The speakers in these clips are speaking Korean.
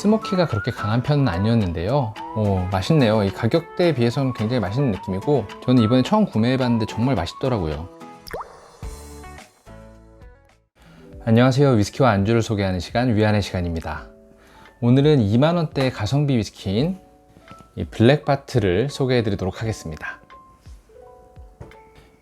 스모키가 그렇게 강한 편은 아니었는데요. 오, 맛있네요. 이 가격대에 비해서는 굉장히 맛있는 느낌이고 저는 이번에 처음 구매해봤는데 정말 맛있더라고요. 안녕하세요. 위스키와 안주를 소개하는 시간 위안의 시간입니다. 오늘은 2만원대 가성비 위스키인 이 블랙바트를 소개해드리도록 하겠습니다.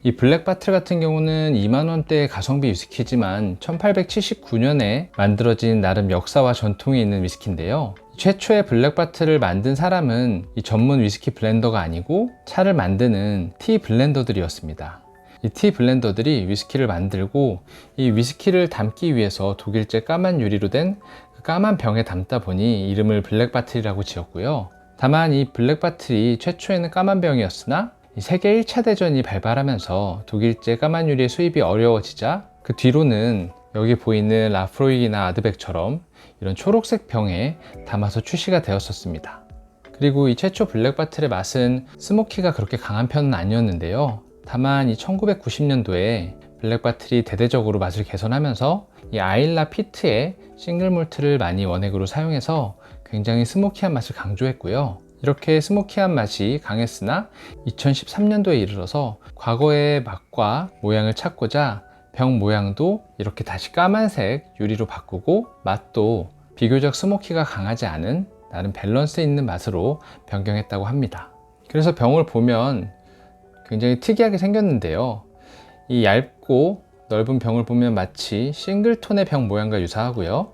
이 블랙바틀 같은 경우는 2만원대의 가성비 위스키지만 1879년에 만들어진 나름 역사와 전통이 있는 위스키인데요. 최초의 블랙바틀을 만든 사람은 이 전문 위스키 블렌더가 아니고 차를 만드는 티 블렌더들이었습니다. 이 티 블렌더들이 위스키를 만들고 이 위스키를 담기 위해서 독일제 까만 유리로 된 그 까만 병에 담다 보니 이름을 블랙바틀이라고 지었고요. 다만 이 블랙바틀이 최초에는 까만 병이었으나 이 세계 1차 대전이 발발하면서 독일제 까만 유리의 수입이 어려워지자 그 뒤로는 여기 보이는 라프로이기나 아드백처럼 이런 초록색 병에 담아서 출시가 되었었습니다. 그리고 이 최초 블랙바틀의 맛은 스모키가 그렇게 강한 편은 아니었는데요. 다만 이 1990년도에 블랙바틀이 대대적으로 맛을 개선하면서 이 아일라 피트의 싱글 몰트를 많이 원액으로 사용해서 굉장히 스모키한 맛을 강조했고요. 이렇게 스모키한 맛이 강했으나 2013년도에 이르러서 과거의 맛과 모양을 찾고자 병 모양도 이렇게 다시 까만색 유리로 바꾸고 맛도 비교적 스모키가 강하지 않은 나름 밸런스 있는 맛으로 변경했다고 합니다. 그래서 병을 보면 굉장히 특이하게 생겼는데요. 이 얇고 넓은 병을 보면 마치 싱글톤의 병 모양과 유사하고요.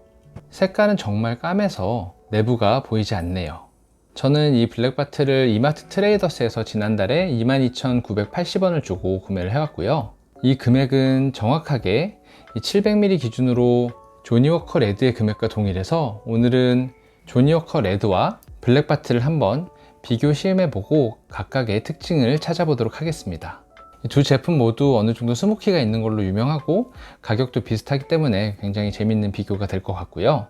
색깔은 정말 까매서 내부가 보이지 않네요. 저는 이 블랙바트를 이마트 트레이더스에서 지난달에 22,980원을 주고 구매를 해왔고요. 이 금액은 정확하게 700ml 기준으로 조니워커 레드의 금액과 동일해서 오늘은 조니워커 레드와 블랙바트를 한번 비교 시음해보고 각각의 특징을 찾아보도록 하겠습니다. 이두 제품 모두 어느 정도 스모키가 있는 걸로 유명하고 가격도 비슷하기 때문에 굉장히 재밌는 비교가 될 것 같고요.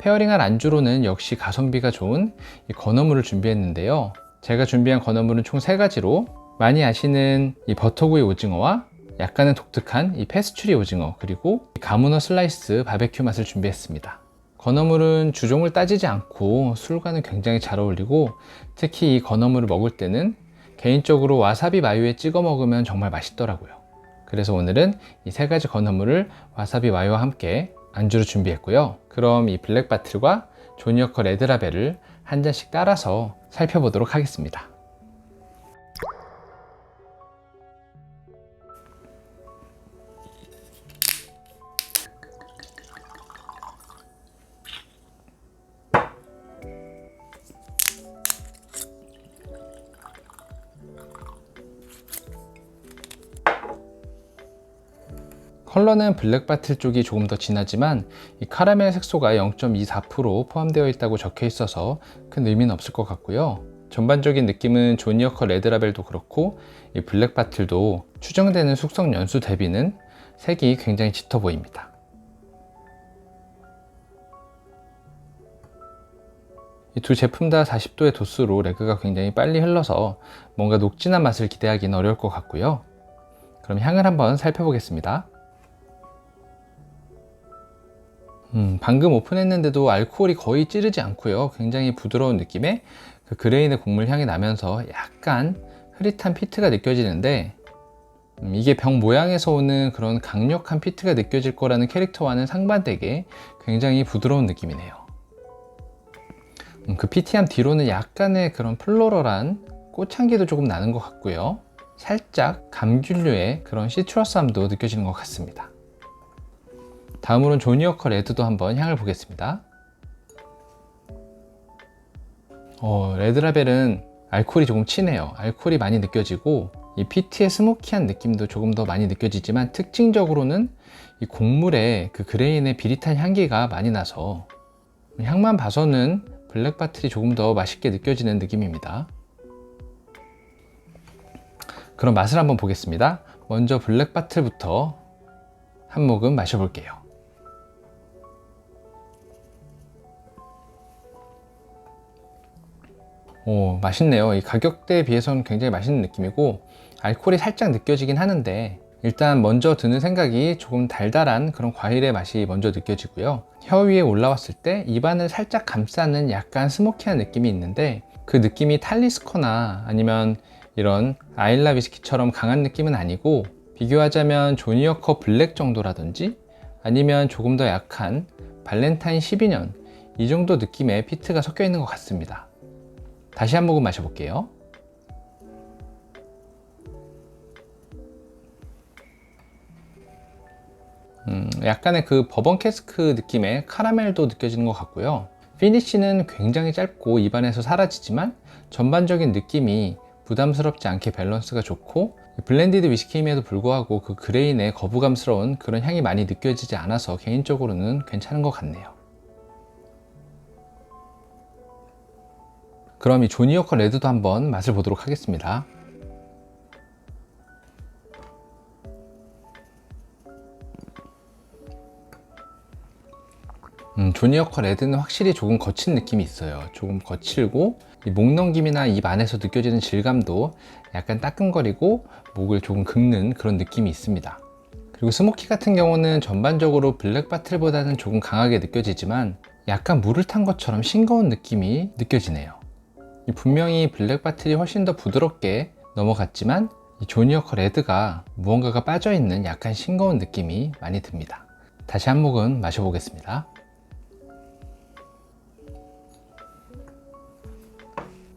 페어링할 안주로는 역시 가성비가 좋은 이 건어물을 준비했는데요. 제가 준비한 건어물은 총 3가지로 많이 아시는 이 버터구이 오징어와 약간은 독특한 이 페스츄리 오징어 그리고 가무너 슬라이스 바베큐 맛을 준비했습니다. 건어물은 주종을 따지지 않고 술과는 굉장히 잘 어울리고 특히 이 건어물을 먹을 때는 개인적으로 와사비 마요에 찍어 먹으면 정말 맛있더라고요. 그래서 오늘은 이 세 가지 건어물을 와사비 마요와 함께 안주로 준비했고요. 그럼 이 블랙바틀과 조니어커 레드라벨을 한 잔씩 따라서 살펴보도록 하겠습니다. 컬러는 블랙 바틀 쪽이 조금 더 진하지만 이 카라멜 색소가 0.24% 포함되어 있다고 적혀 있어서 큰 의미는 없을 것 같고요. 전반적인 느낌은 조니어커 레드라벨도 그렇고 이 블랙 바틀도 추정되는 숙성 연수 대비는 색이 굉장히 짙어 보입니다. 이두 제품 다 40도의 도수로 레그가 굉장히 빨리 흘러서 뭔가 녹진한 맛을 기대하기는 어려울 것 같고요. 그럼 향을 한번 살펴보겠습니다. 음, 방금 오픈했는데도 알코올이 거의 찌르지 않고요. 굉장히 부드러운 느낌의 그 그레인의 곡물 향이 나면서 약간 흐릿한 피트가 느껴지는데 음, 이게 병 모양에서 오는 그런 강력한 피트가 느껴질 거라는 캐릭터와는 상반되게 굉장히 부드러운 느낌이네요. 음, 그 피티함 뒤로는 약간의 그런 플로럴한 꽃향기도 조금 나는 것 같고요. 살짝 감귤류의 그런 시트러스함도 느껴지는 것 같습니다. 다음으로는 조니어커 레드도 한번 향을 보겠습니다. 어, 레드라벨은 알코올이 조금 진해요. 알코올이 많이 느껴지고 이 피트의 스모키한 느낌도 조금 더 많이 느껴지지만 특징적으로는 이 곡물의 그 그레인의 비릿한 향기가 많이 나서 향만 봐서는 블랙 바틀이 조금 더 맛있게 느껴지는 느낌입니다. 그럼 맛을 한번 보겠습니다. 먼저 블랙 바틀부터 한 모금 마셔볼게요. 오, 맛있네요. 이 가격대에 비해서는 굉장히 맛있는 느낌이고 알코올이 살짝 느껴지긴 하는데 일단 먼저 드는 생각이 조금 달달한 그런 과일의 맛이 먼저 느껴지고요. 혀 위에 올라왔을 때 입안을 살짝 감싸는 약간 스모키한 느낌이 있는데 그 느낌이 탈리스커나 아니면 이런 아일라 위스키처럼 강한 느낌은 아니고 비교하자면 조니어커 블랙 정도라든지 아니면 조금 더 약한 발렌타인 12년 이 정도 느낌의 피트가 섞여 있는 것 같습니다. 다시 한 모금 마셔볼게요. 음, 약간의 그 버번 캐스크 느낌의 카라멜도 느껴지는 것 같고요. 피니쉬는 굉장히 짧고 입안에서 사라지지만 전반적인 느낌이 부담스럽지 않게 밸런스가 좋고 블렌디드 위스키임에도 불구하고 그 그레인의 거부감스러운 그런 향이 많이 느껴지지 않아서 개인적으로는 괜찮은 것 같네요. 그럼 이 조니어커 레드도 한번 맛을 보도록 하겠습니다. 음, 조니어커 레드는 확실히 조금 거친 느낌이 있어요. 조금 거칠고 목 넘김이나 입 안에서 느껴지는 질감도 약간 따끔거리고 목을 조금 긁는 그런 느낌이 있습니다. 그리고 스모키 같은 경우는 전반적으로 블랙 바틀보다는 조금 강하게 느껴지지만 약간 물을 탄 것처럼 싱거운 느낌이 느껴지네요. 분명히 블랙 바틀이 훨씬 더 부드럽게 넘어갔지만 이 조니어커 레드가 무언가가 빠져있는 약간 싱거운 느낌이 많이 듭니다. 다시 한 모금 마셔보겠습니다.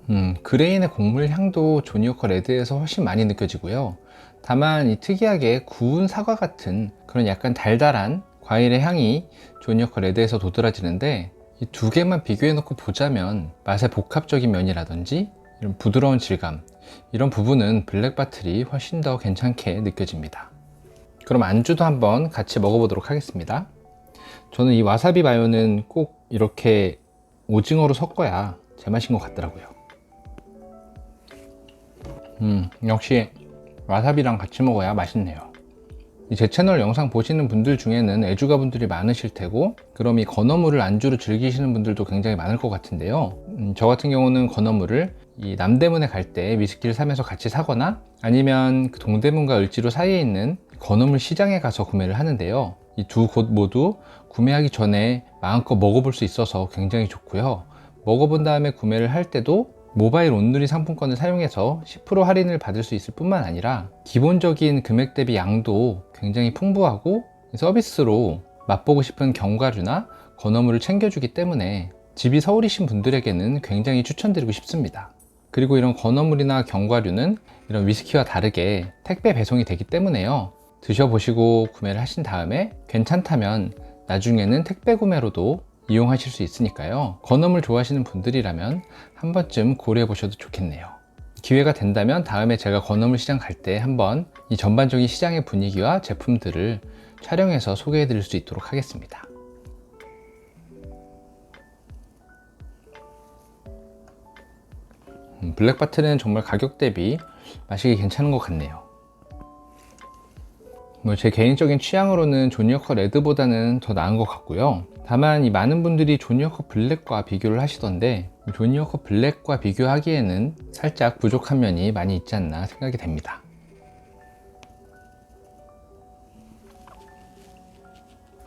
음, 그레인의 곡물 향도 조니어커 레드에서 훨씬 많이 느껴지고요. 다만 이 특이하게 구운 사과 같은 그런 약간 달달한 과일의 향이 조니어커 레드에서 도드라지는데 이 두 개만 비교해 놓고 보자면 맛의 복합적인 면이라든지 이런 부드러운 질감 이런 부분은 블랙 바틀이 훨씬 더 괜찮게 느껴집니다. 그럼 안주도 한번 같이 먹어보도록 하겠습니다. 저는 이 와사비 마요는 꼭 이렇게 오징어로 섞어야 제맛인 것 같더라고요. 음, 역시 와사비랑 같이 먹어야 맛있네요. 제 채널 영상 보시는 분들 중에는 애주가 분들이 많으실 테고 그럼 이 건어물을 안주로 즐기시는 분들도 굉장히 많을 것 같은데요. 음, 저 같은 경우는 건어물을 이 남대문에 갈 때 위스키를 사면서 같이 사거나 아니면 그 동대문과 을지로 사이에 있는 건어물 시장에 가서 구매를 하는데요. 이 두 곳 모두 구매하기 전에 마음껏 먹어볼 수 있어서 굉장히 좋고요. 먹어본 다음에 구매를 할 때도 모바일 온누리 상품권을 사용해서 10% 할인을 받을 수 있을 뿐만 아니라 기본적인 금액 대비 양도 굉장히 풍부하고 서비스로 맛보고 싶은 견과류나 건어물을 챙겨주기 때문에 집이 서울이신 분들에게는 굉장히 추천드리고 싶습니다. 그리고 이런 건어물이나 견과류는 이런 위스키와 다르게 택배 배송이 되기 때문에요. 드셔보시고 구매를 하신 다음에 괜찮다면 나중에는 택배 구매로도 이용하실 수 있으니까요. 건어물 좋아하시는 분들이라면 한 번쯤 고려해 보셔도 좋겠네요. 기회가 된다면 다음에 제가 건어물 시장 갈 때 한번 이 전반적인 시장의 분위기와 제품들을 촬영해서 소개해 드릴 수 있도록 하겠습니다. 음, 블랙바틀은 정말 가격 대비 마시기 괜찮은 것 같네요. 뭐제 개인적인 취향으로는 조니어커 레드보다는 더 나은 것 같고요. 다만 이 많은 분들이 조니어커 블랙과 비교를 하시던데 조니어커 블랙과 비교하기에는 살짝 부족한 면이 많이 있지 않나 생각이 됩니다.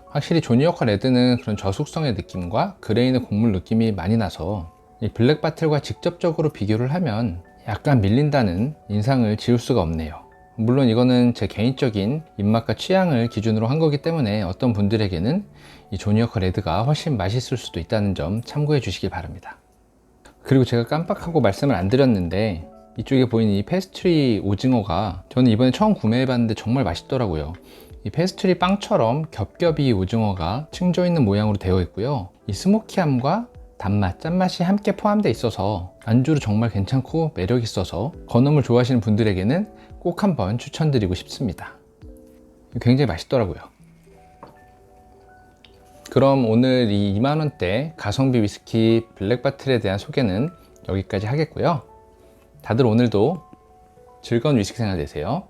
확실히 조니어커 레드는 그런 저속성의 느낌과 그레인의 곡물 느낌이 많이 나서 이 블랙 바틀과 직접적으로 비교를 하면 약간 밀린다는 인상을 지울 수가 없네요. 물론 이거는 제 개인적인 입맛과 취향을 기준으로 한 거기 때문에 어떤 분들에게는 이 조니어커 레드가 훨씬 맛있을 수도 있다는 점 참고해 주시기 바랍니다. 그리고 제가 깜빡하고 말씀을 안 드렸는데 이쪽에 보이는 이 페스트리 오징어가 저는 이번에 처음 구매해 봤는데 정말 맛있더라고요. 이 페스트리 빵처럼 겹겹이 오징어가 층져 있는 모양으로 되어 있고요. 이 스모키함과 단맛, 짠맛이 함께 포함되어 있어서 안주로 정말 괜찮고 매력 있어서 건어물 좋아하시는 분들에게는 꼭 한번 추천드리고 싶습니다. 굉장히 맛있더라고요. 그럼 오늘 이 2만원대 가성비 위스키 블랙바틀에 대한 소개는 여기까지 하겠고요. 다들 오늘도 즐거운 위스키 생활 되세요.